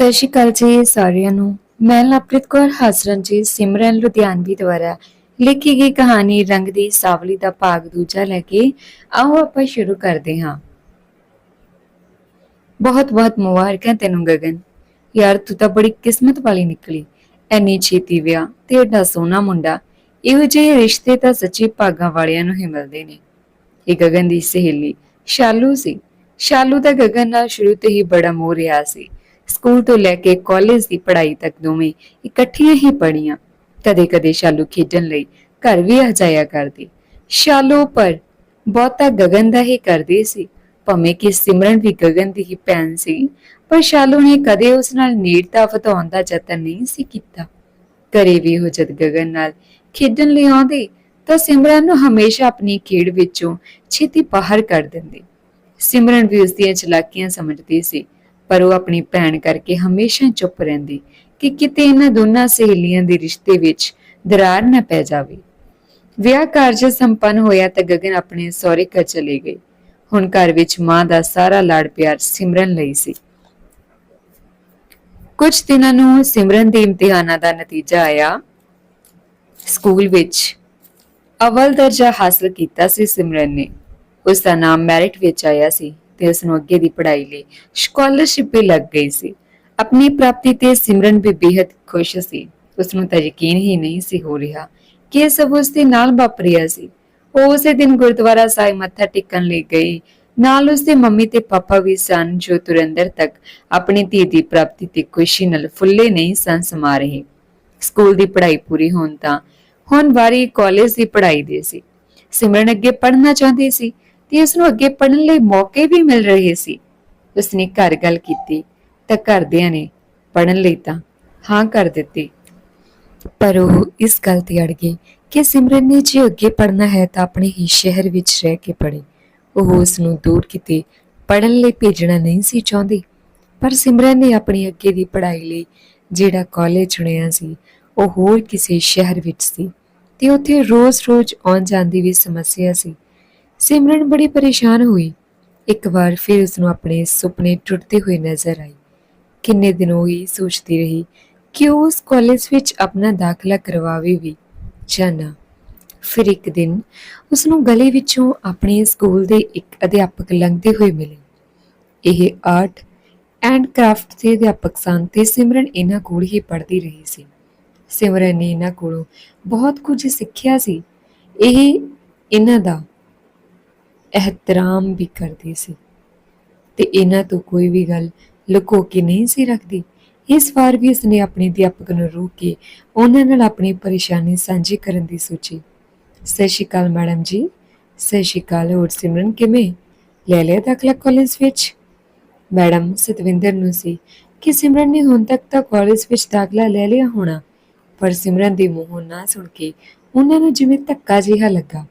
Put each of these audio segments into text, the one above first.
ਸਤਿ ਸ਼੍ਰੀ ਅਕਾਲ ਜੀ ਸਾਰਿਆਂ ਨੂੰ। ਮੈਂ ਲਵਪ੍ਰੀਤ ਕੌਰ ਹਾਸਰਨ ਜੀ ਸਿਮਰਨ ਲੁਧਿਆਣਵੀ ਦੁਆਰਾ ਲਿਖੀ ਗਈ ਕਹਾਣੀ ਰੰਗ ਦੀ ਸਾਵਲੀ ਦਾ ਭਾਗ ਦੂਜਾ ਲੈ ਕੇ ਆਓ ਆਪਾਂ ਸ਼ੁਰੂ ਕਰਦੇ ਹਾਂ। ਬਹੁਤ ਬਹੁਤ ਮੁਬਾਰਕਾਂ ਤੈਨੂੰ ਗਗਨ। ਯਾਰ ਤੂੰ ਤਾਂ ਬੜੀ ਕਿਸਮਤ ਵਾਲੀ ਨਿਕਲੀ। ਐਨੀ ਛੇਤੀ ਵਿਆਹ ਤੇ ਏਡਾ ਸੋਹਣਾ ਮੁੰਡਾ। ਇਹੋ ਜਿਹੇ ਰਿਸ਼ਤੇ ਤਾਂ ਸੱਚੀ ਭਾਗਾਂ ਵਾਲਿਆਂ ਨੂੰ ਹੀ ਮਿਲਦੇ ਨੇ। ਇਹ ਗਗਨ ਦੀ ਸਹੇਲੀ ਸ਼ਾਲੂ ਸੀ। ਸ਼ਾਲੂ ਦਾ ਗਗਨ ਨਾਲ ਸ਼ੁਰੂ ਤੋਂ ਹੀ ਬੜਾ ਮੋਹ ਰਿਹਾ ਸੀ। ਸਕੂਲ ਤੋਂ ਲੈ ਕੇ ਕਾਲਜ ਦੀ ਪੜ੍ਹਾਈ ਤੱਕ ਦੋਵੇਂ ਇਕੱਠੀਆਂ ਹੀ ਪੜ੍ਹੀਆਂ। ਕਦੇ-ਕਦੇ ਸ਼ਾਲੂ ਖੇਡਣ ਲਈ ਘਰ ਵੀ ਆ ਜਾਇਆ ਕਰਦੀ। ਸ਼ਾਲੂ ਪਰ ਬਹੁਤਾ ਗਗਨ ਦਾ ਹੀ ਕਰਦੀ ਸੀ। ਭਾਵੇਂ ਕਿ ਸਿਮਰਨ ਵੀ ਗਗਨ ਦੀ ਹੀ ਭੈਣ ਸੀ, ਪਰ ਸ਼ਾਲੂ ਨੇ ਕਦੇ ਉਸ ਨਾਲ ਨੇੜਤਾ ਵਧਾਉਣ ਦਾ ਯਤਨ ਨਹੀਂ ਸੀ ਕੀਤਾ। ਘਰੇ ਵੀ ਉਹ ਜਦ ਗਗਨ ਨਾਲ ਖੇਡਣ ਲਈ ਆਉਂਦੇ ਤਾਂ ਸਿਮਰਨ ਨੂੰ ਹਮੇਸ਼ਾ ਆਪਣੀ ਖੇਡ ਵਿੱਚੋਂ ਛੇਤੀ ਬਾਹਰ ਕਰ ਦਿੰਦੇ। ਸਿਮਰਨ ਵੀ ਉਸ ਦੀਆਂ ਚਲਾਕੀਆਂ ਸਮਝਦੀ ਸੀ। ਪਰ ਉਹ ਆਪਣੀ ਭੈਣ ਕਰਕੇ ਹਮੇਸ਼ਾ ਚੁੱਪ ਰਹਿੰਦੀ ਕਿ ਕਿਤੇ ਇਹਨਾਂ ਦੋਨਾਂ ਸਹੇਲੀਆਂ ਦੇ ਰਿਸ਼ਤੇ ਵਿੱਚ ਦਰਾਰ ਨਾ ਪੈ ਜਾਵੇ। ਵਿਆਹ ਕਾਰਜ ਸੰਪੰਨ ਹੋਇਆ ਤਾਂ ਗਗਨ ਆਪਣੇ ਸਹੁਰੇ ਘਰ ਚਲੇ ਗਈ ਹੁਣ ਘਰ ਵਿੱਚ ਮਾਂ ਦਾ ਸਾਰਾ ਲਾੜ ਪਿਆਰ ਸਿਮਰਨ ਲਈ ਸੀ। ਕੁਝ ਦਿਨਾਂ ਨੂੰ ਸਿਮਰਨ ਦੇ ਇਮਤਿਹਾਨਾਂ ਦਾ ਨਤੀਜਾ ਆਇਆ। ਸਕੂਲ ਵਿੱਚ ਅਵਲ ਦਰਜਾ ਹਾਸਲ ਕੀਤਾ ਸੀ ਸਿਮਰਨ ਨੇ। ਉਸ ਦਾ ਨਾਮ ਮੈਰਿਟ ਵਿੱਚ ਆਇਆ ਸੀ। ਤੇ ਉਸ ਨੂੰ ਅੱਗੇ ਦੀ ਪੜ੍ਹਾਈ ਲਈ ਸਕਾਲਰਸ਼ਿਪ ਵੀ ਲੱਗ ਗਈ ਸੀ। ਆਪਣੀ ਪ੍ਰਾਪਤੀ ਤੇ ਸਿਮਰਨ ਵੀ ਬੇहद ਖੁਸ਼ ਸੀ। ਉਸ ਨੂੰ ਤਾਂ ਯਕੀਨ ਹੀ ਨਹੀਂ ਸੀ ਹੋ ਰਿਹਾ ਕਿ ਇਹ ਸਭ ਉਸ ਦੇ ਨਾਲ ਵਾਪਰਿਆ ਸੀ। ਉਹ ਉਸੇ ਦਿਨ ਗੁਰਦੁਆਰਾ ਸਾਹਿਬ ਮੱਥਾ ਟੇਕਣ ਲਈ ਗਈ। ਨਾਲ ਉਸ ਦੇ ਮੰਮੀ ਤੇ ਪਾਪਾ ਵੀ ਸਨ ਜੋ ਤੁਰੰਦਰ ਤੱਕ ਆਪਣੀ ਧੀ ਦੀ ਪ੍ਰਾਪਤੀ ਤੇ ਖੁਸ਼ੀ ਨਾਲ ਫੁੱਲੇ ਨਹੀਂ ਸਨ ਸਮਾ ਰਹੇ। ਸਕੂਲ ਦੀ ਪੜ੍ਹਾਈ ਪੂਰੀ ਹੋਣ ਤਾਂ ਹੁਣ ਵਾਰੀ ਕਾਲਜ ਦੀ ਪੜ੍ਹਾਈ ਦੇ ਸੀ। ਸਿਮਰਨ ਅੱਗੇ ਪੜ੍ਹਨਾ ਚਾਹੁੰਦੀ ਸੀ। ਤੇ ਉਸ ਨੂੰ ਅੱਗੇ ਪੜ੍ਹਨ ਲਈ ਮੌਕੇ ਵੀ ਮਿਲ ਰਹੇ ਸੀ। ਉਸਨੇ ਘਰ ਗੱਲ ਕੀਤੀ ਤਾਂ ਘਰਦਿਆਂ ਨੇ ਪੜ੍ਹਨ ਲਈ ਤਾਂ ਹਾਂ ਕਰ ਦਿੱਤੀ। ਪਰ ਉਹ ਇਸ ਗੱਲ ਤੇ ਅੜ ਗਈ ਕਿ ਸਿਮਰਨ ਨੇ ਜੇ ਅੱਗੇ ਪੜ੍ਹਨਾ ਹੈ ਤਾਂ ਆਪਣੇ ਹੀ ਸ਼ਹਿਰ ਵਿੱਚ ਰਹਿ ਕੇ ਪੜ੍ਹੇ। ਉਹ ਉਸ ਨੂੰ ਦੂਰ ਕਿਤੇ ਪੜ੍ਹਨ ਲਈ ਭੇਜਣਾ ਨਹੀਂ ਸੀ ਚਾਹੁੰਦੀ, ਪਰ ਸਿਮਰਨ ਨੇ ਆਪਣੀ ਅੱਗੇ ਦੀ ਪੜ੍ਹਾਈ ਲਈ ਜਿਹੜਾ ਕਾਲਜ ਚੁਣਿਆ ਸੀ, ਉਹ ਹੋਰ ਕਿਸੇ ਸ਼ਹਿਰ ਵਿੱਚ ਸੀ ਤੇ ਉੱਥੇ ਰੋਜ਼-ਰੋਜ਼ ਆਉਣ ਜਾਣ ਦੀ ਵੀ ਸਮੱਸਿਆ ਸੀ। ਸਿਮਰਨ ਬੜੀ ਪਰੇਸ਼ਾਨ ਹੋਈ। ਇੱਕ ਵਾਰ ਫਿਰ ਉਸ ਨੂੰ ਆਪਣੇ ਸੁਪਨੇ ਟੁੱਟਦੇ ਹੋਏ ਨਜ਼ਰ ਆਏ ਕਿੰਨੇ ਦਿਨ ਉਹ ਹੀ ਸੋਚਦੀ ਰਹੀ ਕਿ ਉਹ ਉਸ ਕਾਲਜ ਵਿੱਚ ਆਪਣਾ ਦਾਖਲਾ ਕਰਵਾਵੇ ਵੀ ਜਾਂ ਨਾ। ਫਿਰ ਇੱਕ ਦਿਨ ਉਸ ਨੂੰ ਗਲੀ ਵਿੱਚੋਂ ਆਪਣੇ ਸਕੂਲ ਦੇ ਇੱਕ ਅਧਿਆਪਕ ਲੰਘਦੇ ਹੋਏ ਮਿਲੇ। ਇਹ ਆਰਟ ਐਂਡ ਕਰਾਫਟ ਦੇ ਅਧਿਆਪਕ ਸਨ ਤੇ ਸਿਮਰਨ ਇਹਨਾਂ ਕੋਲ ਹੀ ਪੜ੍ਹਦੀ ਰਹੀ ਸੀ। ਸਿਮਰਨ ਨੇ ਇਹਨਾਂ ਕੋਲੋਂ ਬਹੁਤ ਕੁਝ ਸਿੱਖਿਆ ਸੀ। ਇਹ ਇਹਨਾਂ ਦਾ ਇਹਤਰਾਮ ਵੀ ਕਰਦੀ ਸੀ। ਤੇ ਇਹਨਾਂ ਤੋਂ ਕੋਈ ਵੀ ਗੱਲ ਲੁਕੋ ਕੇ ਨਹੀਂ ਸੀ ਰੱਖਦੀ। ਇਸ ਵਾਰ ਵੀ ਉਸਨੇ ਆਪਣੇ ਅਧਿਆਪਕ ਨੂੰ ਰੋਕ ਕੇ ਉਹਨਾਂ ਨਾਲ ਆਪਣੀ ਪਰੇਸ਼ਾਨੀ ਸਾਂਝੀ ਕਰਨ ਦੀ ਸੋਚੀ। ਸਤਿ ਸ਼੍ਰੀ ਅਕਾਲ ਮੈਡਮ ਜੀ। ਸਤਿ ਸ਼੍ਰੀ ਅਕਾਲ, ਹੋਰ ਸਿਮਰਨ ਕਿਵੇਂ? ਲੈ ਲਿਆ ਦਾਖਲਾ ਕਾਲਜ ਵਿੱਚ? ਮੈਡਮ ਸਤਵਿੰਦਰ ਨੂੰ ਸੀ ਕਿ ਸਿਮਰਨ ਨੇ ਹੁਣ ਤੱਕ ਤਾਂ ਕਾਲਜ ਵਿੱਚ ਦਾਖਲਾ ਲੈ ਲਿਆ ਹੋਣਾ, ਪਰ ਸਿਮਰਨ ਦੇ ਮੂੰਹੋਂ ਨਾ ਸੁਣ ਕੇ ਉਹਨਾਂ ਨੂੰ ਜਿਵੇਂ ਧੱਕਾ ਜਿਹਾ ਲੱਗਾ।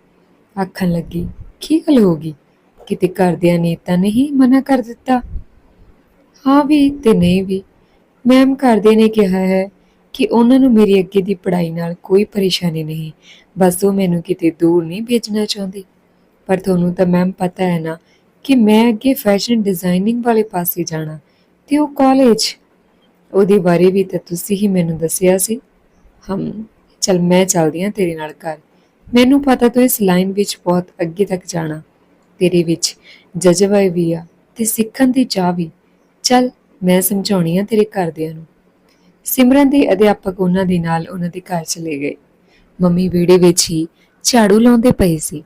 ਆਖਣ ਲੱਗੀ ਕੀ ਗੱਲ ਹੋ ਗਈ? ਕਿਤੇ ਘਰਦਿਆਂ ਨੇ ਤਾਂ ਨਹੀਂ ਮਨਾ ਕਰ ਦਿੱਤਾ? ਹਾਂ ਵੀ ਤੇ ਨਹੀਂ ਵੀ। ਮੈਮ ਘਰਦੇ ਨੇ ਕਿਹਾ ਹੈ ਕਿ ਉਹਨਾਂ ਨੂੰ ਮੇਰੀ ਅੱਗੇ ਦੀ ਪੜ੍ਹਾਈ ਨਾਲ ਕੋਈ ਪਰੇਸ਼ਾਨੀ ਨਹੀਂ। ਬਸ ਉਹ ਮੈਨੂੰ ਕਿਤੇ ਦੂਰ ਨਹੀਂ ਭੇਜਣਾ ਚਾਹੁੰਦੇ। ਪਰ ਤੁਹਾਨੂੰ ਤਾਂ ਮੈਮ ਪਤਾ ਹੈ ਨਾ ਕਿ ਮੈਂ ਅੱਗੇ ਫੈਸ਼ਨ ਡਿਜ਼ਾਈਨਿੰਗ ਵਾਲੇ ਪਾਸੇ ਜਾਣਾ ਤੇ ਉਹ ਕਾਲਜ ਉਹਦੇ ਬਾਰੇ ਵੀ ਤਾਂ ਤੁਸੀਂ ਹੀ ਮੈਨੂੰ ਦੱਸਿਆ ਸੀ। ਹਮ, ਚਲ ਮੈਂ ਚੱਲਦੀ ਹਾਂ ਤੇਰੇ ਨਾਲ ਘਰ। ਮੈਨੂੰ ਪਤਾ ਤੂੰ ਇਸ ਲਾਈਨ ਵਿੱਚ ਬਹੁਤ ਅੱਗੇ ਤੱਕ ਜਾਣਾ। ਤੇਰੇ ਵਿੱਚ ਜਜ਼ਬਾ ਵੀ ਆ ਤੇ ਸਿੱਖਣ ਦੀ ਚਾਹ ਵੀ। ਚੱਲ, ਮੈਂ ਸਮਝਾਉਣੀ ਆ ਤੇਰੇ ਘਰਦਿਆਂ ਨੂੰ। ਸਿਮਰਨ ਦੇ ਅਧਿਆਪਕ ਉਹਨਾਂ ਦੇ ਨਾਲ ਉਹਨਾਂ ਦੇ ਘਰ ਚਲੇ ਗਏ। ਮੰਮੀ ਵਿਹੜੇ ਵਿੱਚ ਹੀ ਝਾੜੂ ਲਾਉਂਦੇ ਪਏ ਸੀ।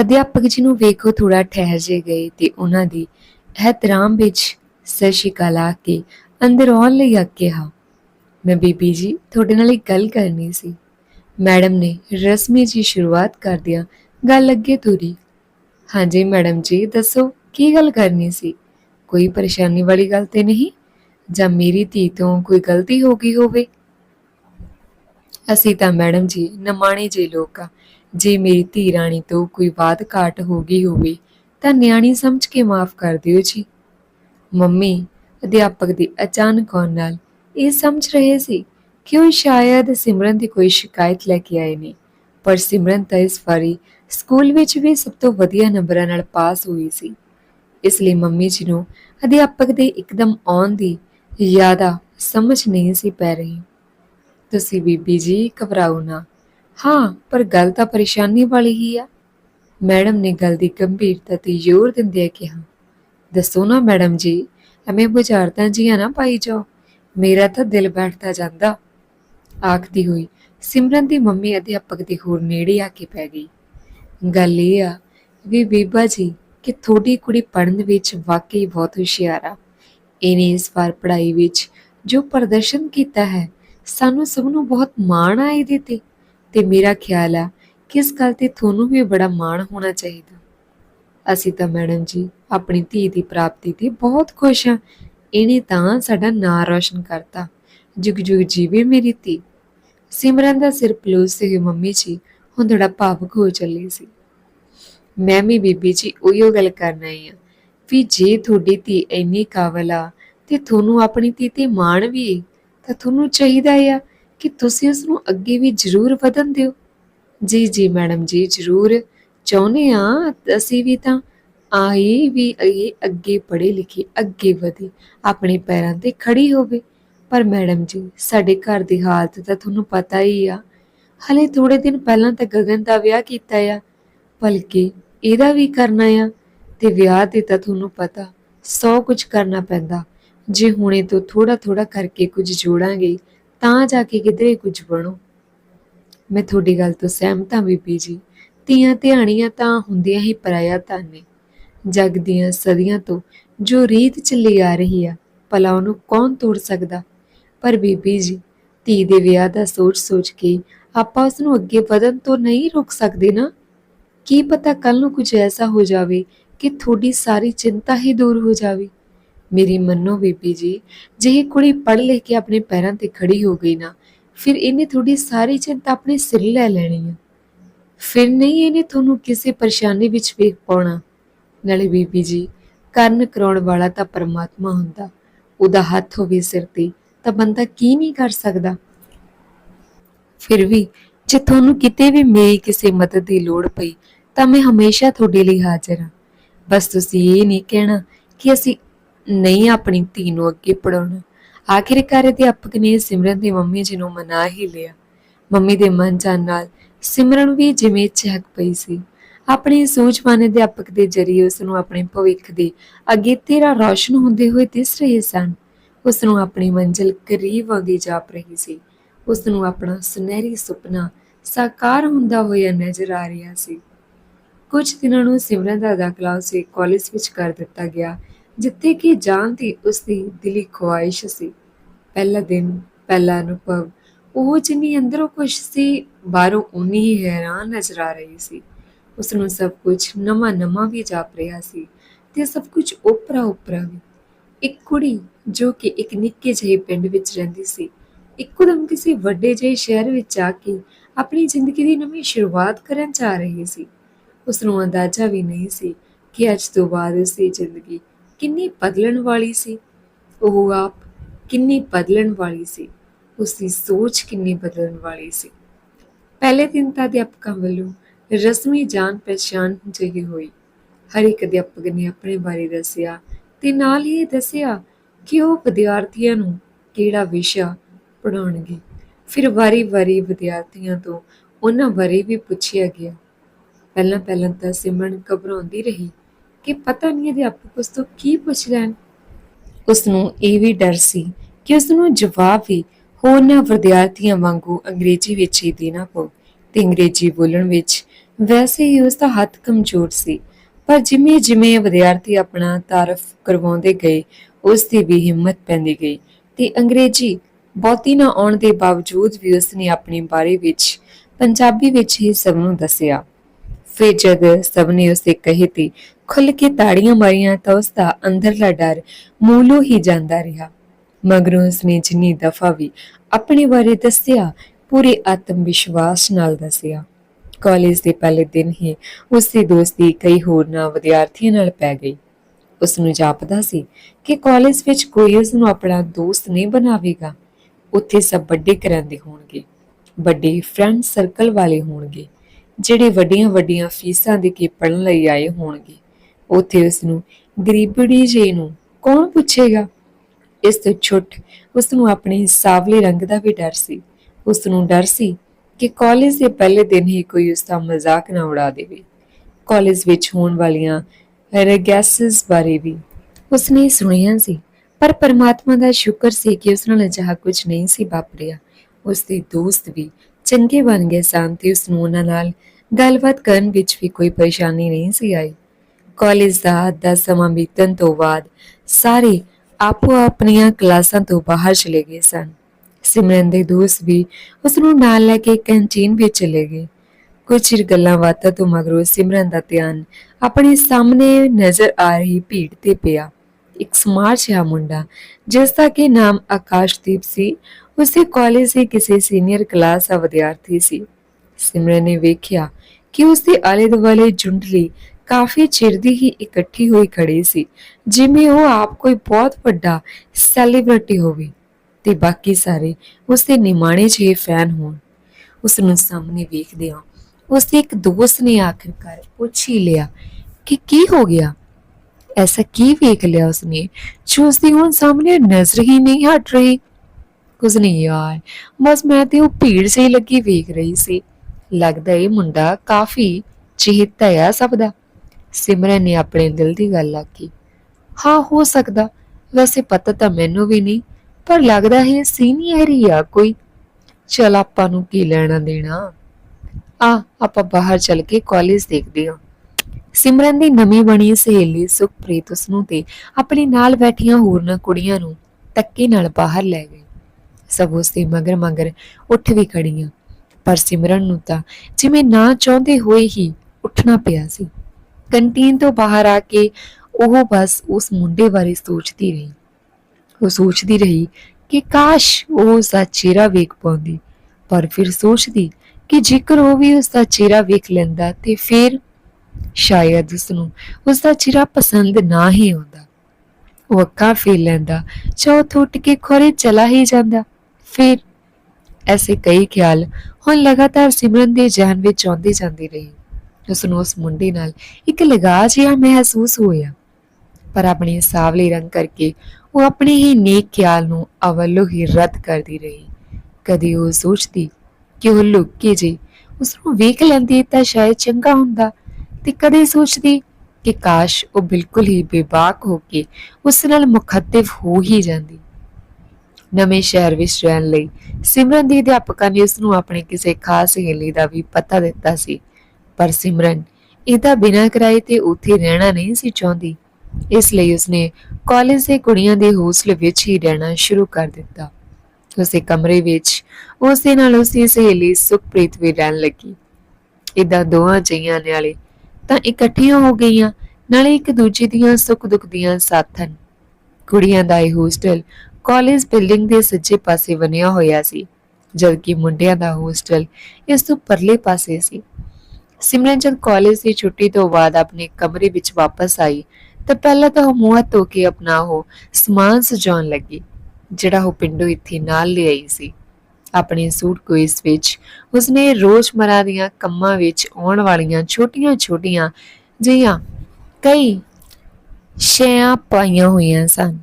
ਅਧਿਆਪਕ ਜੀ ਨੂੰ ਵੇਖੋ ਥੋੜਾ ਠਹਿਰ ਜੇ ਗਏ ਤੇ ਉਹਨਾਂ ਦੀ ਇਹਤਰਾਮ ਵਿੱਚ ਸਤਿ ਸ਼੍ਰੀ ਅਕਾਲ ਆ ਕੇ ਅੰਦਰ ਆਉਣ ਲਈ ਆਖਿਆ ਮੈਂ ਬੀਬੀ ਜੀ, ਤੁਹਾਡੇ ਨਾਲ ਇੱਕ ਗੱਲ ਕਰਨੀ ਸੀ। ਮੈਡਮ ਨੇ ਰਸਮੀ ਜੀ ਸ਼ੁਰੂਆਤ ਕਰਦਿਆਂ ਗੱਲ ਅੱਗੇ ਤੁਰੀ ਹਾਂਜੀ ਮੈਡਮ ਜੀ, ਦੱਸੋ, ਕੀ ਗੱਲ ਕਰਨੀ ਸੀ? ਕੋਈ ਪਰੇਸ਼ਾਨੀ ਵਾਲੀ ਗੱਲ ਤੇ ਨਹੀਂ? ਜਾਂ ਮੇਰੀ ਧੀ ਤੋਂ ਕੋਈ ਗਲਤੀ ਹੋ ਗਈ ਹੋਵੇ? ਅਸੀਂ ਤਾਂ ਮੈਡਮ ਜੀ ਨਮਾਣੇ ਜੇ ਲੋਕ ਆ। ਜੇ ਮੇਰੀ ਧੀ ਰਾਣੀ ਤੋਂ ਕੋਈ ਬਾਤ ਘਾਟ ਹੋ ਗਈ ਹੋਵੇ, ਤਾਂ ਨਿਆਣੀ ਸਮਝ ਕੇ ਮਾਫ ਕਰ ਦਿਓ ਜੀ। ਮੰਮੀ, ਅਧਿਆਪਕ ਦੀ ਅਚਾਨਕ ਆਉਣ ਨਾਲ ਇਹ ਸਮਝ ਰਹੇ ਸੀ ਕਿਉਂ ਸ਼ਾਇਦ ਸਿਮਰਨ ਦੀ ਕੋਈ ਸ਼ਿਕਾਇਤ ਲੈ ਕੇ ਆਏ ਨੇ? ਪਰ ਸਿਮਰਨ ਤਾਂ ਇਸ ਵਾਰੀ ਸਕੂਲ ਵਿੱਚ ਵੀ ਸਭ ਤੋਂ ਵਧੀਆ ਨੰਬਰਾਂ ਨਾਲ ਪਾਸ ਹੋਈ ਸੀ। ਇਸ ਲਈ ਮੰਮੀ ਜੀ ਨੂੰ ਅਧਿਆਪਕ ਦੇ ਇੱਕਦਮ ਆਉਣ ਦੀ ਯਾਦਾ ਸਮਝ ਨਹੀਂ ਸੀ ਪੈ ਰਹੀ। ਤੁਸੀਂ ਬੀਬੀ ਜੀ, ਘਬਰਾਓ ਨਾ। ਹਾਂ, ਪਰ ਗੱਲ ਤਾਂ ਪਰੇਸ਼ਾਨੀ ਵਾਲੀ ਹੀ ਆ। ਮੈਡਮ ਨੇ ਗੱਲ ਦੀ ਗੰਭੀਰਤਾ ਤੇ ਜ਼ੋਰ ਦਿੰਦਿਆਂ ਕਿਹਾ, ਦੱਸੋ ਨਾ ਮੈਡਮ ਜੀ, ਐਵੇਂ ਬੁਝਾਰਤਾਂ ਜੀਆਂ ਨਾ ਪਾਈ ਜਾਓ। ਮੇਰਾ ਤਾਂ ਦਿਲ ਬੈਠਦਾ ਜਾਂਦਾ। ਆਖਦੀ ਹੋਈ ਸਿਮਰਨ ਦੀ ਮੰਮੀ ਅਧਿਆਪਕ ਦੇ ਹੋਰ ਨੇੜੇ ਆ ਕੇ ਪੈ ਗਈ। ਗੱਲ ਇਹ ਆ ਵੀ ਬੀਬਾ ਜੀ ਕਿ ਤੁਹਾਡੀ ਕੁੜੀ ਪੜ੍ਹਨ ਵਿੱਚ ਵਾਕਈ ਬਹੁਤ ਹੁਸ਼ਿਆਰ ਆ। ਇਹਨੇ ਇਸ ਵਾਰ ਪੜ੍ਹਾਈ ਵਿੱਚ ਜੋ ਪ੍ਰਦਰਸ਼ਨ ਕੀਤਾ ਹੈ, ਸਾਨੂੰ ਸਭ ਨੂੰ ਬਹੁਤ ਮਾਣ ਆ ਇਹਦੇ ਤੇ। ਤੇ ਮੇਰਾ ਖਿਆਲ ਆ ਕਿ ਇਸ ਗੱਲ ਤੇ ਤੁਹਾਨੂੰ ਵੀ ਬੜਾ ਮਾਣ ਹੋਣਾ ਚਾਹੀਦਾ। ਅਸੀਂ ਤਾਂ ਮੈਡਮ ਜੀ ਆਪਣੀ ਧੀ ਦੀ ਪ੍ਰਾਪਤੀ ਤੇ ਬਹੁਤ ਖੁਸ਼ ਹਾਂ। ਇਹਨੇ ਤਾਂ ਸਾਡਾ ਨਾਂ ਰੌਸ਼ਨ ਕਰਤਾ। ਜੁਗ ਜੁਗ ਜੀਵੇ ਮੇਰੀ ਧੀ। ਸਿਮਰਨ ਦਾ ਸਿਰ ਪਲੋਸਦੇ ਹੋਏ ਮੰਮੀ ਜੀ, ਹੁਣ ਥੋੜਾ ਭਾਵੁਕ ਹੋ ਚੱਲੀ ਸੀ। ਮੈਂ ਵੀ ਬੀਬੀ ਜੀ ਉਹੀਓ ਗੱਲ ਕਰਨ ਆਈ ਆ ਵੀ ਜੇ ਤੁਹਾਡੀ ਧੀ ਇੰਨੀ ਕਾਬਲ ਆ ਤੇ ਤੁਹਾਨੂੰ ਆਪਣੀ ਧੀ ਤੇ ਮਾਣ ਵੀ ਤਾਂ ਤੁਹਾਨੂੰ ਚਾਹੀਦਾ ਆ ਕਿ ਤੁਸੀਂ ਉਸ ਨੂੰ ਅੱਗੇ ਵੀ ਜ਼ਰੂਰ ਵਧਣ ਦਿਓ। ਜੀ ਜੀ ਮੈਡਮ ਜੀ, ਜ਼ਰੂਰ। ਚਾਹੁੰਦੇ ਆ ਅਸੀਂ ਵੀ ਤਾਂ ਆਈ ਵੀ ਇਹ ਅੱਗੇ ਪੜ੍ਹੇ ਲਿਖੇ, ਅੱਗੇ ਵਧੇ, ਆਪਣੇ ਪੈਰਾਂ ਤੇ ਖੜੀ ਹੋਵੇ। ਪਰ ਮੈਡਮ ਜੀ, ਸਾਡੇ ਘਰ ਦੀ ਹਾਲਤ ਤਾਂ ਤੁਹਾਨੂੰ ਪਤਾ ਹੀ ਆ। ਹਲੇ ਥੋੜੇ ਦਿਨ ਪਹਿਲਾਂ ਤਾਂ ਗਗਨ ਦਾ ਵਿਆਹ ਕੀਤਾ ਆ। ਬਲਕਿ ਇਹਦਾ ਵੀ ਕਰਨਾ ਆ ਤੇ ਵਿਆਹ ਤੇ ਤਾਂ ਤੁਹਾਨੂੰ ਪਤਾ ਸੌ ਕੁਝ ਕਰਨਾ ਪੈਂਦਾ। ਜੇ ਹੁਣੇ ਤੋਂ ਥੋੜਾ ਥੋੜਾ ਕਰਕੇ ਕੁਝ ਜੋੜਾਂਗੇ, ਤਾਂ ਜਾ ਕੇ ਕਿਧਰੇ ਕੁਝ ਬਣੋ। ਮੈਂ ਤੁਹਾਡੀ ਗੱਲ ਤੋਂ ਸਹਿਮਤ ਹਾਂ ਬੀਬੀ ਜੀ। ਧੀਆਂ ਧਿਆਣੀਆਂ ਤਾਂ ਹੁੰਦੀਆਂ ਹੀ ਪਰਾਇਆ ਧਨ। ਜਗ ਦੀਆਂ ਸਦੀਆਂ ਤੋਂ ਜੋ ਰੀਤ ਚੱਲੀ ਆ ਰਹੀ ਆ, ਭਲਾ ਉਹਨੂੰ ਕੌਣ ਤੋੜ ਸਕਦਾ? ਪਰ ਬੀਬੀ ਜੀ, ਧੀ ਦੇ ਵਿਆਹ ਦਾ ਸੋਚ-ਸੋਚ ਕੇ ਆਪਾਂ ਉਸ ਨੂੰ ਅੱਗੇ ਵਧਣ ਤੋਂ ਨਹੀਂ ਰੋਕ ਸਕਦੇ ਨਾ? ਕੀ ਪਤਾ ਕੱਲ ਨੂੰ ਕੁਝ ਐਸਾ ਹੋ ਜਾਵੇ ਕਿ ਤੁਹਾਡੀ ਸਾਰੀ ਚਿੰਤਾ ਹੀ ਦੂਰ ਹੋ ਜਾਵੇ? ਮੇਰੀ ਮੰਨੋ ਬੀਬੀ ਜੀ, ਜੇ ਇਹ ਕੁੜੀ ਪੜ੍ਹ ਲੈ ਕੇ ਆਪਣੇ ਪੈਰਾਂ ਤੇ ਖੜੀ ਹੋ ਗਈ ਨਾ, ਫਿਰ ਇਹਨੇ ਤੁਹਾਡੀ ਸਾਰੀ ਚਿੰਤਾ ਆਪਣੇ ਸਿਰ ਲੈ ਲੈਣੀ ਹੈ ਫਿਰ ਨਹੀਂ ਇਹਨੇ ਤੁਹਾਨੂੰ ਕਿਸੇ ਪਰੇਸ਼ਾਨੀ ਵਿੱਚ ਵੇਖ ਪਾਉਣਾ? ਨਾਲੇ ਬੀਬੀ ਜੀ ਕਰਨ ਕਰਾਉਣ ਵਾਲਾ ਤਾਂ ਪਰਮਾਤਮਾ ਹੁੰਦਾ। ਉਹਦਾ ਹੱਥ ਹੋਵੇ ਸਿਰ ਤੇ ਤਾਂ ਬੰਦਾ ਕੀ ਨਹੀਂ ਕਰ ਸਕਦਾ? ਫਿਰ ਵੀ ਜੇ ਤੁਹਾਨੂੰ ਕਿਤੇ ਵੀ ਮੇਰੀ ਕਿਸੇ ਮਦਦ ਦੀ ਲੋੜ ਪਈ, ਤਾਂ ਮੈਂ ਹਮੇਸ਼ਾ ਤੁਹਾਡੇ ਲਈ ਹਾਜ਼ਰ ਹਾਂ। ਬਸ ਤੁਸੀਂ ਇਹ ਨਹੀਂ ਕਹਿਣਾ ਕਿ ਅਸੀਂ ਨਹੀਂ ਆਪਣੀ ਧੀ ਨੂੰ ਅੱਗੇ ਪੜਾਉਣਾ ਆਖਿਰਕਾਰ ਅਧਿਆਪਕ ਨੇ ਸਿਮਰਨ ਦੀ ਮੰਮੀ ਜੀ ਨੂੰ ਮਨਾ ਹੀ ਲਿਆ। ਮੰਮੀ ਦੇ ਮਨ ਜਾਣ ਨਾਲ ਸਿਮਰਨ ਵੀ ਜਿਵੇਂ ਚਹਿਕ ਪਈ ਸੀ। ਆਪਣੀ ਸੂਝਵਾਨ ਅਧਿਆਪਕ ਦੇ ਜਰੀਏ ਉਸ ਨੂੰ ਆਪਣੇ ਭਵਿੱਖ ਦੇ ਅੱਗੇ ਤੇਰਾ ਰੌਸ਼ਨ ਹੁੰਦੇ ਹੋਏ ਦਿਸ ਰਹੇ ਸਨ। ਉਸ ਨੂੰ ਆਪਣੀ ਮੰਜ਼ਿਲ ਕਰੀਬ ਆਉਂਦੀ ਜਾਪ ਰਹੀ ਸੀ। ਉਸ ਨੂੰ ਆਪਣਾ ਸੁਨਹਿਰੀ ਸੁਪਨਾ ਸਾਕਾਰ ਹੁੰਦਾ ਹੋਇਆ ਨਜ਼ਰ ਆ ਰਿਹਾ ਸੀ। ਕੁਝ ਦਿਨਾਂ ਨੂੰ ਸਿਮਰਨ ਦਾ ਦਾਖਲਾ ਉਸੇ ਕਾਲਜ ਵਿੱਚ ਕਰ ਦਿੱਤਾ ਗਿਆ, ਜਿੱਥੇ ਕਿ ਜਾਣ ਦੀ ਉਸ ਦੀ ਦਿਲੀ ਖੁਆਇਸ਼ ਸੀ। ਪਹਿਲਾ ਦਿਨ, ਪਹਿਲਾ ਅਨੁਭਵ, ਉਹ ਜਿੰਨੀ ਅੰਦਰੋਂ ਖੁਸ਼ ਸੀ, ਬਾਹਰੋਂ ਉਨੀ ਹੀ ਹੈਰਾਨ ਨਜ਼ਰ ਆ ਰਹੀ ਸੀ। ਉਸ ਨੂੰ ਸਭ ਕੁਝ ਨਵਾਂ ਨਵਾਂ ਵੀ ਜਾਪ ਰਿਹਾ ਸੀ ਤੇ ਸਭ ਕੁਝ ਉਪਰਾ ਉਪਰਾ ਵੀ। ਇੱਕ ਕੁੜੀ ਜੋ ਕਿ ਇੱਕ ਨਿੱਕੇ ਜਿਹੇ ਪਿੰਡ ਵਿੱਚ ਰਹਿੰਦੀ ਸੀ। ਇੱਕਦਮ ਕਿਸੇ ਵੱਡੇ ਜਿਹੇ ਸ਼ਹਿਰ ਵਿੱਚ ਜਾ ਕੇ ਆਪਣੀ ਜ਼ਿੰਦਗੀ ਦੀ ਨਵੀਂ ਸ਼ੁਰੂਆਤ ਕਰਨ ਜਾ ਰਹੀ ਸੀ। ਉਸ ਨੂੰ ਅੰਦਾਜ਼ਾ ਵੀ ਨਹੀਂ ਸੀ ਕਿ ਅੱਜ ਤੋਂ ਬਾਅਦ ਉਸ ਦੀ ਜ਼ਿੰਦਗੀ ਕਿੰਨੀ ਬਦਲਣ ਵਾਲੀ ਸੀ। ਉਹ ਆਪ ਕਿੰਨੀ ਬਦਲਣ ਵਾਲੀ ਸੀ। ਉਸ ਦੀ ਸੋਚ ਕਿੰਨੀ ਬਦਲਣ ਵਾਲੀ ਸੀ। ਪਹਿਲੇ ਦਿਨ ਤਾਂ ਅਧਿਆਪਕਾਂ ਵੱਲੋਂ ਰਸਮੀ ਜਾਣ ਪਛਾਣ ਜਿਹੀ ਹੋਈ। ਹਰ ਇੱਕ ਅਧਿਆਪਕ ਨੇ ਆਪਣੇ ਬਾਰੇ ਦੱਸਿਆ ਤੇ ਨਾਲ ਹੀ ਦੱਸਿਆ ਕਿ ਉਹ ਵਿਦਿਆਰਥੀਆਂ ਨੂੰ ਕਿਹੜਾ ਵਿਸ਼ਾ ਪੜਾਉਣਗੇ ਫਿਰ ਵਾਰੀ-ਵਾਰੀ ਵਿਦਿਆਰਥੀਆਂ ਤੋਂ ਉਹਨਾਂ ਬਾਰੇ ਵੀ ਪੁੱਛਿਆ ਗਿਆ। ਪਹਿਲਾਂ ਪਹਿਲਾਂ ਤਾਂ ਸਿਮਰਨ ਘਬਰਾਉਂਦੀ ਰਹੀ ਕਿ ਪਤਾ ਨਹੀਂ ਅਧਿਆਪਕ ਉਸ ਤੋਂ ਕੀ ਪੁੱਛ ਲੈਣ। ਉਸ ਨੂੰ ਇਹ ਵੀ ਡਰ ਸੀ ਕਿ ਉਸ ਨੂੰ ਜਵਾਬ ਵੀ ਹੋਰਨਾਂ ਵਿਦਿਆਰਥੀਆਂ ਵਾਂਗੂ ਅੰਗਰੇਜ਼ੀ ਵਿੱਚ ਹੀ ਦੇਣਾ ਪਊ ਤੇ ਅੰਗਰੇਜ਼ੀ ਬੋਲਣ ਵਿੱਚ ਵੈਸੇ ਹੀ ਉਸ ਦਾ ਹੱਥ ਕਮਜ਼ੋਰ ਸੀ। ਪਰ ਜਿਵੇਂ ਜਿਵੇਂ ਵਿਦਿਆਰਥੀ ਆਪਣਾ ਤਾਰਫ ਕਰਵਾਉਂਦੇ ਗਏ ਉਸ ਦੀ ਵੀ ਹਿੰਮਤ ਪੈਂਦੀ ਗਈ ਤੇ ਅੰਗਰੇਜ਼ੀ ਬਹੁਤੀ ਨਾ ਆਉਣ ਦੇ ਬਾਵਜੂਦ ਵੀ ਉਸ ਨੇ ਆਪਣੀ ਬਾਰੇ ਵਿੱਚ, ਪੰਜਾਬੀ ਵਿੱਚ ਹੀ ਸਭ ਨੂੰ ਦੱਸਿਆ। ਫਿਰ ਜਦ ਸਭ ਨੇ ਉਸੇ ਕਹੇ ਤੇ ਖੁੱਲ ਕੇ ਤਾੜੀਆਂ ਮਾਰੀਆਂ ਤਾਂ ਉਸ ਦਾ ਅੰਦਰਲਾ ਡਰ ਮੂਲੋਂ ਹੀ ਜਾਂਦਾ ਰਿਹਾ। ਮਗਰੋਂ ਉਸਨੇ ਜਿੰਨੀ ਦਫਾ ਵੀ ਆਪਣੇ ਬਾਰੇ ਦੱਸਿਆ, ਪੂਰੇ ਆਤਮ ਵਿਸ਼ਵਾਸ ਨਾਲ ਦੱਸਿਆ। ਕਾਲਜ ਦੇ ਪਹਿਲੇ ਦਿਨ ਹੀ ਉਸ ਦੀ ਦੋਸਤੀ ਕਈ ਹੋਰਨਾਂ ਵਿਦਿਆਰਥੀਆਂ ਨਾਲ ਪੈ ਗਈ। ਉਸ ਨੂੰ ਜਾਪਦਾ ਸੀ ਕਿ ਕਾਲਜ ਵਿੱਚ ਕੋਈ ਉਸ ਨੂੰ ਆਪਣਾ ਦੋਸਤ ਨਹੀਂ ਬਣਾਵੇਗਾ। ਉੱਥੇ ਸਭ ਵੱਡੇ ਘਰਾਂ ਦੇ ਹੋਣਗੇ, ਵੱਡੇ ਫਰੈਂਡ ਸਰਕਲ ਵਾਲੇ ਹੋਣਗੇ, ਜਿਹੜੇ ਵੱਡੀਆਂ ਵੱਡੀਆਂ ਫੀਸਾਂ ਦੇ ਕੇ ਪੜਨ ਲਈ ਆਏ ਹੋਣਗੇ। ਉੱਥੇ ਉਸ ਨੂੰ ਗਰੀਬੜੀ ਜੇ ਨੂੰ ਕੌਣ ਪੁੱਛੇਗਾ? ਇਸ ਤੋਂ ਛੁੱਟ ਉਸ ਨੂੰ ਆਪਣੇ ਸਾਵਲੇ ਰੰਗ ਦਾ ਵੀ ਡਰ ਸੀ। ਉਸ ਨੂੰ ਡਰ ਸੀ ਕਿ ਕਾਲਜ ਦੇ ਪਹਿਲੇ ਦਿਨ ਹੀ ਕੋਈ ਉਸ ਦਾ ਮਜ਼ਾਕ ਨਾ ਉਡਾ ਦੇਵੇ। ਕਾਲਜ ਵਿੱਚ ਹੋਣ ਵਾਲੀਆਂ ਰੈਗੈਸਸ ਬਾਰੇ ਵੀ। ਉਸਨੇ ਸੁਣਿਆ ਸੀ, ਪਰ ਪਰਮਾਤਮਾ ਦਾ ਸ਼ੁਕਰ ਸੀ ਕਿ ਉਸ ਨਾਲ ਅਜਿਹਾ ਕੁਝ ਨਹੀਂ ਸੀ ਵਾਪਰਿਆ। ਉਸ ਦੇ ਦੋਸਤ ਵੀ ਚੰਗੇ ਬਣ ਗਏ ਸਨ ਤੇ ਉਸ ਨੂੰ ਉਹਨਾਂ ਨਾਲ ਗੱਲਬਾਤ ਕਰਨ ਵਿੱਚ ਵੀ ਕੋਈ ਪਰੇਸ਼ਾਨੀ ਨਹੀਂ ਸੀ ਆਈ। ਕਾਲਜ ਦਾ ਅੱਧਾ ਸਮਾਂ ਬੀਤਣ ਤੋਂ ਬਾਅਦ ਸਾਰੇ ਆਪੋ ਆਪਣੀਆਂ ਕਲਾਸਾਂ ਤੋਂ ਬਾਹਰ ਚਲੇ ਗਏ ਸਨ। ਸਿਮਰਨ ਦੇ ਦੋਸਤ ਵੀ ਉਸ ਨੂੰ ਨਾਲ ਲੈ ਕੇ ਕੈਂਟੀਨ ਵਿੱਚ ਚਲੇ ਗਏ। ਕੁਝ ਚਿਰ ਗੱਲਾਂ ਬਾਤਾਂ ਤੋਂ ਮਗਰੋਂ ਸਿਮਰਨ ਦਾ ਧਿਆਨ ਆਪਣੇ ਸਾਹਮਣੇ ਨਜ਼ਰ ਆ ਰਹੀ ਭੀੜ ਤੇ ਪਿਆ। ਇੱਕ ਸਮਾਰਟ ਜਿਹਾ ਮੁੰਡਾ, ਜਿਸ ਦਾ ਕਿ ਨਾਮ ਆਕਾਸ਼ਦੀਪ ਸੀ ਉਸੇ ਕਾਲਜ ਦੇ ਕਿਸੇ ਸੀਨੀਅਰ ਕਲਾਸ ਦਾ ਵਿਦਿਆਰਥੀ ਸੀ। ਸਿਮਰਨ ਨੇ ਵੇਖਿਆ ਕਿ ਉਸ ਦੇ ਆਲੇ ਦੁਆਲੇ ਜੁੰਡਲੀ ਕਾਫੀ ਚਿਰ ਦੀ ਹੀ ਇਕੱਠੀ ਹੋਈ ਖੜੀ ਸੀ, ਜਿਵੇਂ ਉਹ ਆਪ ਕੋਈ ਬਹੁਤ ਵੱਡਾ ਸੈਲੀਬ੍ਰਿਟੀ ਹੋਵੇ ਤੇ ਬਾਕੀ ਸਾਰੇ ਉਸ ਦੇ ਨਿਮਾਣੇ ਜਿਹੇ ਫੈਨ ਹੋਣ। ਉਸ ਨੂੰ ਸਾਹਮਣੇ ਵੇਖਦਿਆਂ ਉਸ ਦੇ ਇੱਕ ਦੋਸਤ ਨੇ ਆਖਿਰਕਾਰ ਪੁੱਛ ਹੀ ਲਿਆ ਕਿ ਕੀ ਹੋ ਗਿਆ? ਐਸਾ ਕੀ ਵੇਖ ਲਿਆ ਉਸਨੇ? ਜੋ ਉਸਦੀ ਹੁਣ ਸਾਹਮਣੇ ਨਜ਼ਰ ਹੀ ਨਹੀਂ ਹਟ ਰਹੀ। ਕੁਝ ਨਹੀਂ ਯਾਰ, ਬਸ ਮੈਂ ਤੇ ਉਹ ਭੀੜ ਸੇ ਲੱਗੀ ਵੇਖ ਰਹੀ ਸੀ। ਲੱਗਦਾ ਇਹ ਮੁੰਡਾ ਕਾਫੀ ਚਿਹਤਾ ਆ ਸਭ ਦਾ। ਸਿਮਰਨ ਨੇ ਆਪਣੇ ਦਿਲ ਦੀ ਗੱਲ ਆਖੀ। ਹਾਂ, ਹੋ ਸਕਦਾ। ਵੈਸੇ ਪਤਾ ਤਾਂ ਮੈਨੂੰ ਵੀ ਨਹੀਂ, ਪਰ ਲੱਗਦਾ ਹੈ ਸੀਨੀਅਰ ਹੀ ਆ ਕੋਈ। ਚਲ ਆਪਾਂ ਨੂੰ ਕੀ ਲੈਣਾ ਦੇਣਾ? ਆ, ਆਪਾਂ ਬਾਹਰ ਚੱਲ ਕੇ ਕਾਲਜ ਦੇਖਦੇ ਹਾਂ। ਸਿਮਰਨ ਦੀ ਨਵੀਂ ਬਣੀ ਸਹੇਲੀ ਸੁਖਪ੍ਰੀਤ ਉਸ ਨੂੰ ਤੇ ਆਪਣੇ ਨਾਲ ਬੈਠੀਆਂ ਹੋਰਨਾਂ ਕੁੜੀਆਂ ਨੂੰ ਤੱਕੇ ਨਾਲ ਬਾਹਰ ਲੈ ਗਈ। ਸਭ ਉਸ ਦੇ ਮਗਰ ਮਗਰ ਉੱਠ ਵੀ ਖੜੀਆਂ। ਪਰ ਸਿਮਰਨ ਨੂੰ ਤਾਂ ਜਿਵੇਂ ਨਾ ਚਾਹੁੰਦੇ ਹੋਏ ਹੀ ਉੱਠਣਾ ਪਿਆ ਸੀ। ਕੰਟੀਨ ਤੋਂ ਬਾਹਰ ਆ ਕੇ ਉਹ ਬਸ ਉਸ ਮੁੰਡੇ ਬਾਰੇ ਸੋਚਦੀ ਰਹੀ। ਉਹ ਸੋਚਦੀ ਰਹੀ ਕਿ ਕਾਸ਼ ਉਹ ਉਸ ਚਿਹਰਾ ਵੇਖ ਪਾਉਂਦੀ, ਪਰ ਫਿਰ ਸੋਚਦੀ ਕਿ ਜੇਕਰ ਉਹ ਵੀ ਉਸ ਦਾ ਚਿਹਰਾ ਵੇਖ ਲੈਂਦਾ ਤੇ ਫਿਰ ਸ਼ਾਇਦ ਉਸ ਨੂੰ ਉਸ ਦਾ ਚਿਹਰਾ ਪਸੰਦ ਨਾ ਹੀ ਆਉਂਦਾ। ਉਹ ਅੱਖਾਂ ਫੇਰ ਲੈਂਦਾ, ਚਾਹ ਉੱਠ ਕੇ ਖੋਰੇ ਚਲਾ ਹੀ ਜਾਂਦਾ। ਫਿਰ ਐਸੇ ਕਈ ਖਿਆਲ ਹੁਣ ਲਗਾਤਾਰ ਸਿਮਰਨ ਦੇ ਜਹਨ ਵਿੱਚ ਆਉਂਦੇ ਜਾਂਦੇ ਰਹੇ। ਉਸ ਨੂੰ ਉਸ ਮੁੰਡੇ ਨਾਲ ਇੱਕ ਲਗਾ ਜਿਹਾ ਮਹਿਸੂਸ ਹੋਇਆ। ਪਰ ਆਪਣੇ ਸਾਵਲੇ ਰੰਗ ਕਰਕੇ ਉਹ ਆਪਣੇ ਹੀ ਨੇਕ ਖਿਆਲ ਨੂੰ ਅਵਲੋਂ ਹੀ ਰੱਦ ਕਰਦੀ ਰਹੀ। ਕਦੀ ਉਹ ਸੋਚਦੀ ਕਿ ਉਹ ਲੁੱਕ ਕੇ ਜੇ। ਉਸ ਨੂੰ ਵੇਖ ਲੈਂਦੀ ਤਾਂ ਸ਼ਾਇਦ ਚੰਗਾ ਹੁੰਦਾ ਤੇ ਕਦੇ ਸੋਚਦੀ ਕਿ ਕਾਸ਼ ਉਹ ਬਿਲਕੁਲ ਹੀ ਬੇਬਾਕ ਹੋ ਕੇ ਉਸ ਨਾਲ ਮੁਖੱਤਿਫ ਹੋ ਹੀ ਜਾਂਦੀ। ਨਵੇਂ ਸ਼ਹਿਰ ਵਿੱਚ ਰਹਿਣ ਲਈ ਸਿਮਰਨ ਦੀ ਅਧਿਆਪਕਾਂ ਨੇ ਉਸ ਨੂੰ ਆਪਣੇ ਕਿਸੇ ਖਾਸ ਸਹੇਲੀ ਦਾ ਵੀ ਪਤਾ ਦਿੱਤਾ ਸੀ। ਪਰ ਸਿਮਰਨ ਇਹਦਾ ਬਿਨਾਂ ਕਿਰਾਏ ਤੇ ਉੱਥੇ ਰਹਿਣਾ ਨਹੀਂ ਸੀ ਚਾਹੁੰਦੀ। ਇਸ ਲਈ ਉਸਨੇ ਕਾਲਜ ਦੇ ਕੁੜੀਆਂ ਦੇ ਹੋਸਟਲ ਵਿੱਚ ਹੀ ਰਹਿਣਾ ਸ਼ੁਰੂ ਕਰ ਦਿੱਤਾ। ਉਸੇ ਕਮਰੇ ਵਿੱਚ, ਉਸ ਨਾਲ ਉਸਦੀ ਸਹੇਲੀ ਸੁਖਪ੍ਰੀਤ ਵੀ ਰਹਿਣ ਲੱਗੀ। ਇਦਾਂ ਦੋਹਾਂ ਜਈਆਂ ਨਾਲੇ ਤਾਂ ਇਕੱਠੀਆਂ ਹੋ ਗਈਆਂ, ਨਾਲੇ ਇੱਕ ਦੂਜੇ ਦੀਆਂ ਸੁੱਖ ਦੁੱਖ ਦੀਆਂ ਸਾਥਣ ਕੁੜੀਆਂ ਦਾ ਇਹ ਹੋਸਟਲ ਕਾਲਜ ਬਿਲਡਿੰਗ ਦੇ ਸੱਜੇ ਪਾਸੇ ਬਣਿਆ ਹੋਇਆ ਸੀ, ਜਦਕਿ ਮੁੰਡਿਆਂ ਦਾ ਹੋਸਟਲ ਇਸ ਤੋਂ ਪਰਲੇ ਪਾਸੇ ਸੀ। ਸਿਮਰਨ ਜਦ ਕਾਲਜ ਦੀ ਛੁੱਟੀ ਤੋਂ ਬਾਅਦ ਆਪਣੇ ਕਮਰੇ ਵਿੱਚ ਵਾਪਸ ਆਈ, ਤਾਂ ਪਹਿਲਾਂ ਤਾਂ ਉਹ ਮੂੰਹ ਧੋ ਕੇ ਆਪਣਾ ਉਹ ਸਮਾਨ ਸਜਾਉਣ ਲੱਗੀ। ਜਿਹੜਾ ਉਹ ਪਿੰਡੋਂ ਇੱਥੇ ਨਾਲ ਲਿਆਈ ਸੀ। ਆਪਣੇ ਸੂਟ ਕੋਇਸ ਵਿੱਚ ਉਸਨੇ ਰੋਜ਼ਮਰਾ ਦੀਆਂ ਕੰਮਾਂ ਵਿੱਚ ਆਉਣ ਵਾਲੀਆਂ ਛੋਟੀਆਂ-ਛੋਟੀਆਂ ਜਿਹੀਆਂ ਕਈ ਸ਼ੈਆਂ ਪਾਈਆਂ ਹੋਈਆਂ ਸਨ।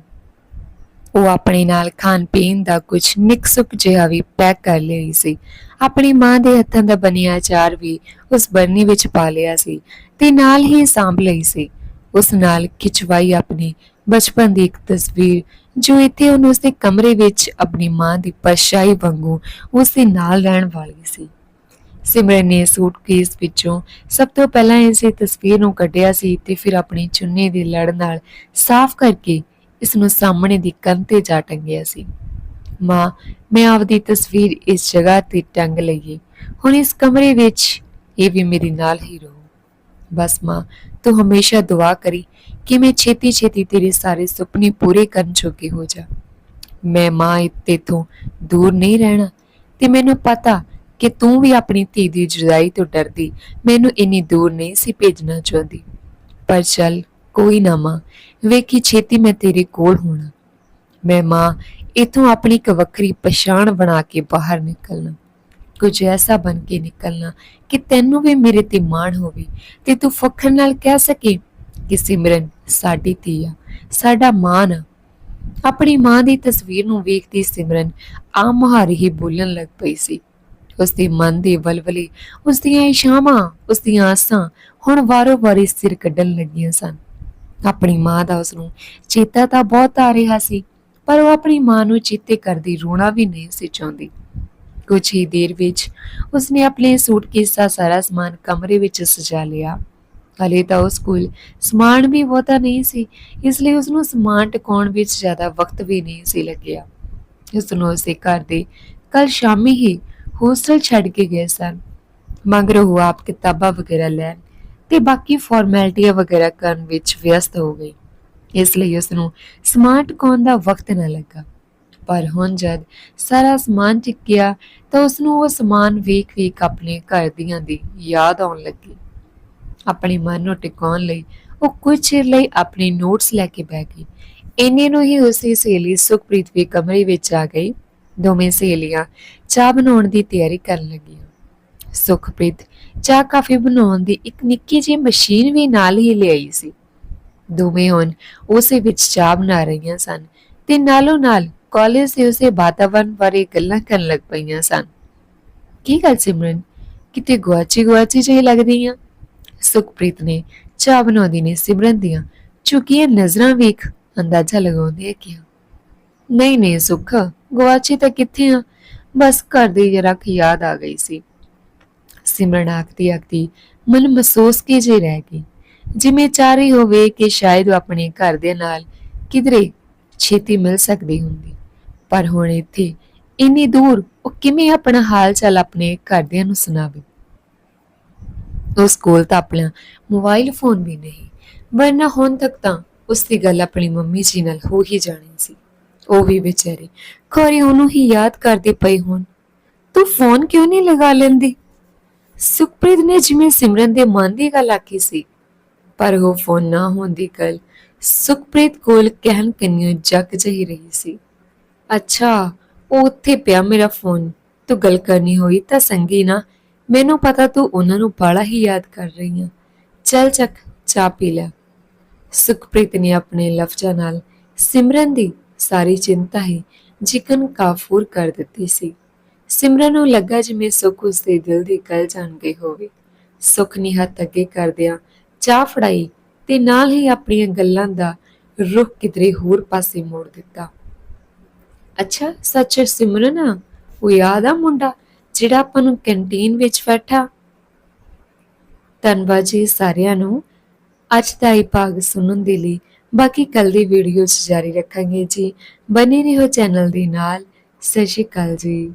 ਉਹ ਆਪਣੇ ਨਾਲ ਖਾਣ ਪੀਣ ਦਾ ਕੁਝ ਨਿਕਸੁਕ ਜਿਹਾ ਵੀ ਪੈਕ ਕਰ ਲਈ ਸੀ। ਆਪਣੀ ਮਾਂ ਦੇ ਹੱਥਾਂ ਦਾ ਬਣਿਆ ਅਚਾਰ ਵੀ ਉਸ ਬਰਨੀ ਵਿੱਚ ਪਾ ਲਿਆ ਸੀ ਤੇ ਨਾਲ ਹੀ ਸਾਂਭ ਲਈ ਸੀ। ਉਸ ਨਾਲ ਖਿਚਵਾਈ ਆਪਣੀ ਬਚਪਨ ਦੀ ਇੱਕ ਤਸਵੀਰ ਜੋ ਇੱਥੇ ਉਹਨੂੰ ਉਸਦੇ ਕਮਰੇ ਵਿੱਚ ਆਪਣੀ ਮਾਂ ਦੀ ਪਰਛਾਈ ਵਾਂਗੂ ਉਸ ਨਾਲ ਰਹਿਣ ਵਾਲੀ ਸੀ। ਸਿਮਰਨ ਨੇ ਸੂਟਕੇਸ ਵਿੱਚੋਂ ਸਭ ਤੋਂ ਪਹਿਲਾਂ ਇਸੇ ਤਸਵੀਰ ਨੂੰ ਕੱਢਿਆ ਸੀ ਤੇ ਫਿਰ ਆਪਣੀ ਚੁੰਨੀ ਦੀ ਲੜ ਨਾਲ ਸਾਫ਼ ਕਰਕੇ ਇਸ ਨੂੰ ਸਾਹਮਣੇ ਦੀ ਕੰਧ ਤੇ ਜਾ ਟੰਗਿਆ ਸੀ। ਮਾਂ, ਮੈਂ ਆਪਦੀ ਤਸਵੀਰ ਇਸ ਜਗ੍ਹਾ ਤੇ ਟੰਗ ਲਈ ਹੁਣ ਇਸ ਕਮਰੇ ਵਿੱਚ ਇਹ ਵੀ ਮੇਰੇ ਨਾਲ ਹੀ ਰਹੋ। ਬਸ ਮਾਂ, ਤੂੰ ਹਮੇਸ਼ਾ ਦੁਆ ਕਰੀ ਕਿ ਮੈਂ ਛੇਤੀ ਛੇਤੀ ਤੇਰੇ ਸਾਰੇ ਸੁਪਨੇ ਪੂਰੇ ਕਰਨ ਜੋਗੀ ਹੋ ਜਾ। ਮੈਂ ਮਾਂ ਇੱਥੇ ਤੋਂ ਦੂਰ ਨਹੀਂ ਰਹਿਣਾ ਤੇ ਮੈਨੂੰ ਪਤਾ ਕਿ ਤੂੰ ਵੀ ਆਪਣੀ ਧੀ ਦੀ ਜੁਦਾਈ ਤੋਂ ਡਰਦੀ, ਮੈਨੂੰ ਇੰਨੀ ਦੂਰ ਨਹੀਂ ਸੀ ਭੇਜਣਾ ਚਾਹੁੰਦੀ। ਪਰ ਚੱਲ, ਕੋਈ ਨਾ ਮਾਂ, ਵੇਖੀ ਛੇਤੀ ਮੈਂ ਤੇਰੇ ਕੋਲ ਹੋਣਾ। ਮੈਂ ਮਾਂ, ਇਥੋਂ ਆਪਣੀ ਇੱਕ ਵੱਖਰੀ ਪਛਾਣ ਬਣਾ ਕੇ ਬਾਹਰ ਨਿਕਲਣਾ। ਕੁਝ ਐਸਾ ਬਣ ਕੇ ਨਿਕਲਣਾ ਕਿ ਤੈਨੂੰ ਵੀ ਮੇਰੇ ਤੇ ਮਾਣ ਹੋਵੇ ਤੇ ਤੂੰ ਫਖਰ ਨਾਲ ਕਹਿ ਸਕੇ ਕਿ ਸਿਮਰਨ ਸਾਡੀ ਧੀ ਆ। ਸਾਡਾ ਮਾਣ ਆ ਆਪਣੀ ਮਾਂ ਦੀ ਤਸਵੀਰ ਨੂੰ ਵੇਖਦੀ ਸਿਮਰਨ ਆਮ ਮੁਹਾਰੀ ਹੀ ਬੋਲਣ ਲੱਗ ਪਈ ਸੀ। ਉਸ ਦੇ ਮਨ ਦੇ ਵਲਵਲੇ ਉਸ ਦੀਆਂ ਇਸ਼ਾਵਾਂ ਉਸ ਦੀਆਂ ਆਸਾਂ ਹੁਣ ਵਾਰੋ-ਵਾਰੀ ਸਿਰ ਕੱਢਣ ਲੱਗੀਆਂ ਸਨ। ਆਪਣੀ ਮਾਂ ਦਾ ਉਸ ਨੂੰ ਚੇਤਾ ਤਾਂ ਬਹੁਤ ਆ ਰਿਹਾ ਸੀ, ਪਰ ਉਹ ਆਪਣੀ ਮਾਂ ਨੂੰ ਚੇਤੇ ਕਰਦੀ ਰੋਣਾ ਵੀ ਨਹੀਂ ਸੀ ਚਾਹੁੰਦੀ। ਕੁਝ ਹੀ ਦੇਰ ਵਿੱਚ ਉਸਨੇ ਆਪਣੇ ਸੂਟਕੇਸ ਦਾ ਸਾਰਾ ਸਮਾਨ ਕਮਰੇ ਵਿੱਚ ਸਜਾ ਲਿਆ। ਹਾਲੇ ਤਾਂ ਉਸ ਕੋਲ ਸਮਾਨ ਵੀ ਬਹੁਤਾ ਨਹੀਂ ਸੀ, ਇਸ ਲਈ ਉਸ ਨੂੰ ਸਮਾਨ ਟਿਕਾਉਣ ਵਿੱਚ ਜ਼ਿਆਦਾ ਵਕਤ ਵੀ ਨਹੀਂ ਸੀ ਲੱਗਿਆ। ਉਸ ਨੂੰ ਉਸੇ ਘਰ ਦੇ ਕੱਲ ਸ਼ਾਮੀ ਹੀ ਹੋਸਟਲ ਛੱਡ ਕੇ ਗਏ ਸਨ। ਮਗਰ ਉਹ ਆਪ ਕਿਤਾਬਾਂ ਵਗੈਰਾ ਲੈਣ ਤੇ ਬਾਕੀ ਫਾਰਮੈਲਿਟੀਆਂ ਵਗੈਰਾ ਕਰਨ ਵਿੱਚ ਵਿਅਸਤ ਹੋ ਗਈ। ਇਸ ਲਈ ਉਸ ਨੂੰ ਸਮਾਨ ਟਿਕਾਉਣ ਦਾ ਵਕਤ ਨਾ ਲੱਗਾ। ਪਰ ਹੁਣ ਜਦ ਸਾਰਾ ਸਮਾਨ ਟਿਕਿਆ ਤਾਂ ਉਸ ਨੂੰ ਉਹ ਸਮਾਨ ਵੇਖ ਵੇਖ ਆਪਣੇ ਘਰ ਦੀਆਂ ਦੀ ਯਾਦ ਆਉਣ ਲੱਗੀ। ਆਪਣੇ ਮਨ ਨੂੰ ਟਿਕਾਉਣ ਲਈ, ਉਹ ਕੁਝ ਚਿਰ ਲਈ ਆਪਣੇ ਨੋਟਸ ਲੈ ਕੇ ਬਹਿ ਗਈ। ਇੰਨੇ ਨੂੰ ਹੀ ਉਸੇ ਸਹੇਲੀ ਸੁਖਪ੍ਰੀਤ ਵੀ ਕਮਰੇ ਵਿੱਚ ਆ ਗਈ। ਦੋਵੇਂ ਸਹੇਲੀਆਂ ਚਾਹ ਬਣਾਉਣ ਦੀ ਤਿਆਰੀ ਕਰਨ ਲੱਗੀਆਂ। ਸੁਖਪ੍ਰੀਤ ਚਾਹ ਕਾਫੀ ਬਣਾਉਣ ਦੀ ਇੱਕ ਨਿੱਕੀ ਜਿਹੀ ਮਸ਼ੀਨ ਵੀ ਨਾਲ ਹੀ ਲਿਆਈ ਸੀ। ਦੋਵੇਂ ਹੁਣ ਉਸੇ ਵਿੱਚ ਚਾਹ ਬਣਾ ਰਹੀਆਂ ਸਨ ਤੇ ਨਾਲੋਂ ਨਾਲ ਕਾਲਜ ਦੇ ਉਸੇ ਵਾਤਾਵਰਣ ਬਾਰੇ ਗੱਲਾਂ ਕਰਨ ਲੱਗ ਪਈਆਂ ਸਨ। ਕੀ ਗੱਲ ਸਿਮਰਨ? ਕਿਤੇ ਗੁਆਚੀ ਗੁਆਚੀ ਜਿਹੀ ਲੱਗਦੀ ਆ ਸੁਖਪ੍ਰੀਤ ਨੇ ਚਾਹ ਬਣਾਉਂਦੀ ਨੇ ਸਿਮਰਨ ਦੀਆਂ ਚੁਕੀਆਂ ਨਜ਼ਰਾਂ ਵੇਖ ਅੰਦਾਜ਼ਾ ਲਗਾਉਂਦੀ ਕਿ ਨਹੀਂ ਨਹੀਂ ਸੁਖ, ਗੁਆਚੀ ਤਾਂ ਕਿੱਥੇ ਆ? ਬਸ ਘਰ ਦੀ ਜਰਾ ਯਾਦ ਆ ਗਈ ਸੀ। ਸਿਮਰਨ ਆਖਦੀ ਆਖਦੀ, ਮਨ ਮਹਿਸੂਸ ਕੀ ਜੇ ਰਹਿ ਗਈ? ਜਿਵੇਂ ਚਾਹ ਰਹੀ ਹੋਵੇ ਕਿ ਸ਼ਾਇਦ ਉਹ ਆਪਣੇ ਘਰ ਦੇ ਨਾਲ ਕਿਧਰੇ ਛੇਤੀ ਮਿਲ ਸਕਦੀ ਹੁੰਦੀ। ਪਰ ਹੁਣ ਇੱਥੇ ਇੰਨੀ ਦੂਰ ਉਹ ਕਿਵੇਂ ਆਪਣਾ ਹਾਲ ਚਾਲ ਆਪਣੇ ਘਰਦਿਆਂ ਨੂੰ ਸੁਣਾਵੇ? ਉਸ ਕੋਲ ਤਾਂ ਆਪਣਾ, ਮੋਬਾਈਲ ਫੋਨ ਵੀ ਨਹੀਂ। ਵਰਨਾ ਹੁਣ ਤੱਕ ਤਾਂ ਉਸ ਦੀ ਗੱਲ ਆਪਣੀ ਮੰਮੀ ਜੀ ਨਾਲ ਹੋ ਹੀ ਜਾਣੀ ਸੀ। ਉਹ ਵੀ ਵਿਚਾਰੀ, ਖੋਰੀ ਉਹਨੂੰ ਹੀ ਯਾਦ ਕਰਦੇ ਪਈ ਹੁਣ। ਤੂੰ ਫੋਨ ਕਿਉਂ ਨਹੀਂ ਲਗਾ ਲੈਂਦੀ? ਸੁਖਪ੍ਰੀਤ ਨੇ ਜਿਵੇਂ ਸਿਮਰਨ ਦੇ ਮਨ ਦੀ ਗੱਲ ਆਖੀ ਸੀ, ਪਰ ਉਹ ਫੋਨ ਨਾ ਹੋਣ ਦੀ ਗੱਲ ਸੁਖਪ੍ਰੀਤ ਕੋਲ ਕਹਿਣ ਕੰਨਿਓ ਜੱਗ ਜਹੀ ਰਹੀ ਸੀ। ਅੱਛਾ, ਉਹ ਉੱਥੇ ਪਿਆ ਮੇਰਾ ਫੋਨ, ਤੂੰ ਗੱਲ ਕਰਨੀ ਹੋਈ ਤਾਂ ਸੰਗੀ ਨਾ ਮੈਨੂੰ ਪਤਾ ਤੂੰ ਉਹਨਾਂ ਨੂੰ ਬੜਾ ਹੀ ਯਾਦ ਕਰ ਰਹੀ ਆ। ਚੱਲ ਚੱਕ, ਚਾਹ ਪੀ ਲੈ। ਸੁਖਪ੍ਰੀਤ ਨੇ ਆਪਣੇ ਲਫ਼ਜ਼ਾਂ ਨਾਲ ਸਿਮਰਨ ਦੀ ਸਾਰੀ ਚਿੰਤਾ ਹੀ ਜਿਕਨ ਕਾਫੂਰ ਕਰ ਦਿੱਤੀ ਸੀ। ਸਿਮਰਨ ਨੂੰ ਲੱਗਾ ਜਿਵੇਂ ਸੁਖ ਉਸ ਦੇ ਦਿਲ ਦੀ ਗੱਲ ਜਾਣ ਗਈ ਹੋਵੇ। ਸੁਖ ਨੇ ਹੱਥ ਅੱਗੇ ਕਰਦਿਆਂ ਚਾਹ ਫੜਾਈ ਤੇ ਨਾਲ ਹੀ ਆਪਣੀਆਂ ਗੱਲਾਂ ਦਾ ਰੁਖ ਕਿਧਰੇ ਹੋਰ ਪਾਸੇ ਮੋੜ ਦਿੱਤਾ। ਅੱਛਾ, ਸੱਚ ਸਿਮਰਨ ਆ? ਉਹ ਯਾਦ ਆ ਮੁੰਡਾ? ਜਿਹੜਾ ਆਪਾਂ ਨੂੰ ਕੈਂਟੀਨ ਵਿੱਚ ਬੈਠਾ। ਧੰਨਵਾਦ ਜੀ ਸਾਰਿਆਂ ਨੂੰ। ਅੱਜ ਦਾ ਇਹ ਭਾਗ ਸੁਣਨ ਦੇ ਲਈ ਬਾਕੀ ਕੱਲ ਦੀ ਵੀਡੀਓ 'ਚ ਜਾਰੀ ਰੱਖਾਂਗੇ ਜੀ। ਬਨੇ ਰਹੋ ਚੈਨਲ ਦੇ ਨਾਲ। ਸਤਿ ਸ਼੍ਰੀ ਅਕਾਲ ਜੀ।